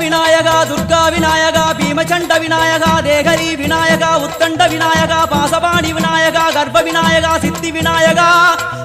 விநாயகா துர்கா விநாயகா பீமச்சண்ட விநாயகா தேகரி விநாயகா உத்தண்ட விநாயகா பாசபாணி விநாயகா கர்ப்ப விநாயகா சித்தி விநாயகா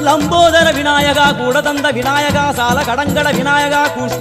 லம்போதர விநாயகா கூடதந்த விநாயகா சால கடங்கட விநாயகா குஷ்